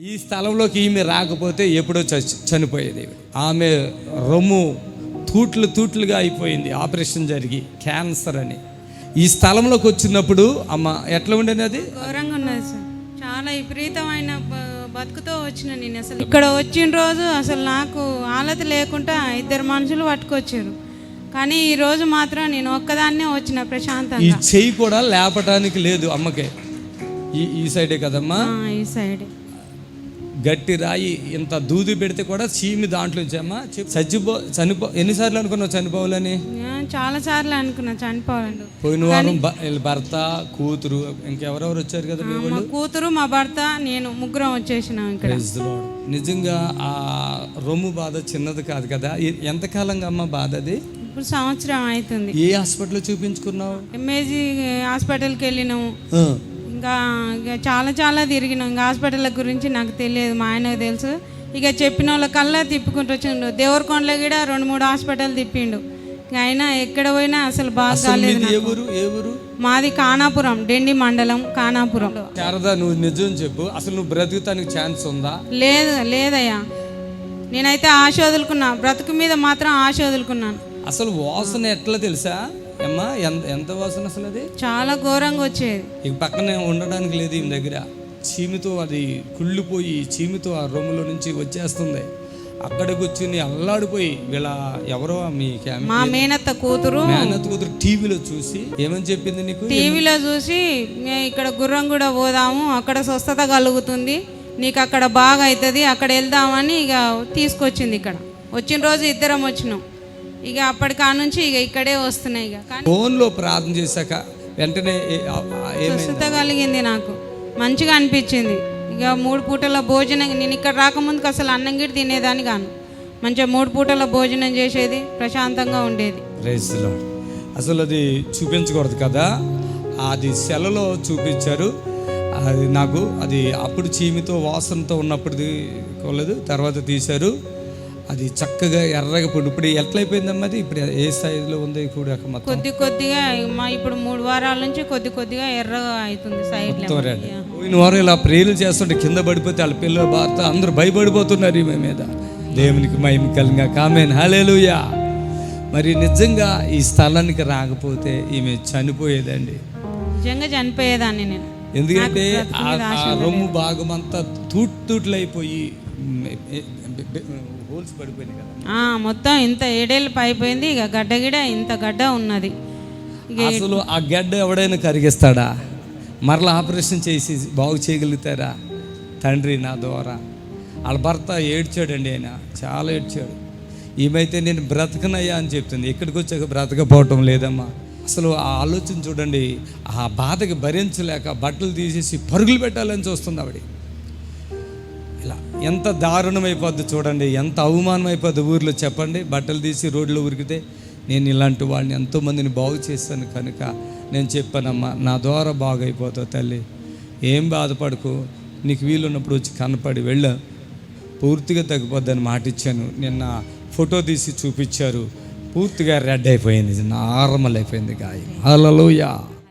ఈ స్థలంలోకి ఈమె రాకపోతే ఎప్పుడో చనిపోయేది ఆమె రొమ్ము తూట్లు తూట్లుగా అయిపోయింది. ఆపరేషన్ జరిగి క్యాన్సర్ అని. ఈ స్థలంలోకి వచ్చినప్పుడు అమ్మ ఎట్లా ఉండేది అది? ఘోరంగా ఉన్నది సార్. చాలా విపరీతమైన బతుకుతో వచ్చిన నేను అసలు. ఇక్కడ వచ్చిన రోజు అసలు నాకు ఆలత లేకుండా ఇద్దరు మనుషులు పట్టుకొచ్చారు. కానీ ఈ రోజు మాత్రం నేను ఒక్కదాన్నే వచ్చిన ఈ ప్రశాంతంగా చెయ్యి కూడా లేపటానికి లేదు అమ్మకే. ఈ ఈ సైడే కదమ్మా? ఈ సైడ్. గట్టి రాయి ఇంత దూది పెడితే కూడా చీమి దాంట్లో వచ్చామ్మా చచ్చిపో చనిపో ఎన్నిసార్లు అనుకున్నావు చనిపోవాలని? చాలా సార్లు అనుకున్నా చనిపోవాలండి పోయిన వారం భర్త కూతురు ఇంకెవరెవరు వచ్చారు కదా మీ కూతురు మా భర్త నేను ముగ్గురం వచ్చేసినాం ఇక్కడ. నిజంగా ఆ రొమ్ము బాధ చిన్నది కాదు కదా? ఎంతకాలంగా అమ్మ బాధ అది? ఇప్పుడు సంవత్సరం అవుతుంది. ఏ హాస్పిటల్లో చూపించుకున్నావు? ఎంఏజీ హాస్పిటల్కి వెళ్ళినాము. ఇంకా ఇక చాలా చాలా తిరిగినాం. ఇంకా హాస్పిటల్ గురించి నాకు తెలియదు మా ఆయనకు తెలుసు. ఇక చెప్పిన వాళ్ళకల్లా తిప్పుకుంటూ వచ్చిండు. దేవరకొండలో కూడా రెండు మూడు హాస్పిటల్ తిప్పిండు. ఇక అయినా ఎక్కడ పోయినా అసలు బాగా కాలేదు మాది కానాపురం డెండి మండలం కానాపురం. శారదా నువ్వు నిజం చెప్పు. అసలు నువ్వు బ్రతుకుతానికి ఛాన్స్ ఉందా? లేదు లేదయ్యా. నేనైతే ఆశ వదులుకున్నా బ్రతుకు మీద మాత్రం ఆశ వదులుకున్నాను అసలు వాసన ఎట్లా తెలుసా? అమ్మా ఎంత ఎంత వాసన అసలు అది? చాలా ఘోరంగా వచ్చేది. ఇక పక్కనే ఉండడానికి లేదు ఈమె దగ్గర. చీమితో అది కుళ్ళిపోయి చీమితో ఆ రొమ్ములో నుంచి వచ్చేస్తుంది. అక్కడ కూర్చుని అల్లాడిపోయి వీళ్ళ ఎవరో మీ మా మేనత్త కూతురు మేనత్ కూతురు టీవీలో చూసి ఏమని చెప్పింది నీకు? టీవీలో చూసి "మే ఇక్కడ గుర్రం కూడా పోదాము అక్కడ స్వస్థత కలుగుతుంది నీకు అక్కడ బాగా అవుతుంది అక్కడ వెళ్దామని ఇక తీసుకొచ్చింది ఇక్కడ. వచ్చిన రోజు ఇద్దరం వచ్చినాం. ఇక అప్పటి నుంచి ఇక ఇక్కడే వస్తున్నాయి ఇక. ఫోన్లో ప్రార్థన చేశాక వెంటనే స్వస్థత కలిగింది నాకు. మంచిగా అనిపించింది. ఇక మూడు పూటల భోజనం నేను ఇక్కడ రాకముందుకు అసలు అన్నం గిట్టి తినేదాన్ని కాను. మంచిగా మూడు పూటల భోజనం చేసేది ప్రశాంతంగా ఉండేది. అసలు అది చూపించకూడదు కదా? అది సెలలో చూపించారు. అది నాకు అది అప్పుడు చీమితో వాసనతో ఉన్నప్పుడు కోలేదు తర్వాత తీశారు. అది చక్కగా ఎర్రగా ఇప్పుడు ఇప్పుడు ఎట్లయిపోయిందమ్మా అది? ఇప్పుడు ఏ స్థాయిలో ఉంది ఇప్పుడు కొద్ది కొద్దిగా మా ఇప్పుడు మూడు వారాల నుంచి కొద్ది కొద్దిగా ఎర్రగా అవుతుంది రెడ్. పోయిన వారం ఇలా ప్రేయలు చేస్తుంటే కింద పడిపోతే వాళ్ళ పిల్లలు భారత అందరూ భయపడిపోతున్నారు ఈమె మీద. దేవునికి మహిమ కలిగా కామెన్ హలేలుయా మరి నిజంగా ఈ స్థలానికి రాకపోతే ఈమె చనిపోయేదండి. నిజంగా చనిపోయేదాన్ని నేను. ఎందుకంటే ఆ- రొమ్ము భాగం అంతా తూట్ తూట్లైపోయి హోల్స్ పడిపోయినాయి కదా. మొత్తం ఇంత ఏడేళ్ళు పైపోయింది. ఇక గడ్డ గిడ ఇంత గడ్డ ఉన్నది. అసలు ఆ గడ్డ ఎవడైనా కరిగిస్తాడా? మరలా ఆపరేషన్ చేసి బాగు చేయగలుగుతారా? తండ్రి నా ద్వారా. వాళ్ళ భర్త ఏడ్చాడండి ఆయన. చాలా ఏడ్చాడు. ఈమైతే నేను బ్రతకనయ్యా అని చెప్తుంది. ఇక్కడికి వచ్చాక బ్రతకపోవటం లేదమ్మా. అసలు ఆ ఆలోచన చూడండి ఆ బాధకి భరించలేక బట్టలు తీసేసి పరుగులు పెట్టాలని చూస్తుంది ఆవిడ. ఇలా ఎంత దారుణం అయిపోద్ది చూడండి ఎంత అవమానం అయిపోద్ది ఊర్లో చెప్పండి. బట్టలు తీసి రోడ్లో ఉరికితే నేను ఇలాంటి వాళ్ళని ఎంతోమందిని బాగు చేస్తాను కనుక నేను చెప్పానమ్మా నా ద్వారా బాగైపోతావు తల్లి. ఏం బాధపడకు నీకు వీలున్నప్పుడు వచ్చి కనపడి వెళ్ళా. పూర్తిగా తగ్గిపోద్దని మాట ఇచ్చాను నిన్న ఫోటో తీసి చూపించారు. పూర్తిగా రెడ్ అయిపోయింది నార్మల్ అయిపోయింది గాయం. అలలోయా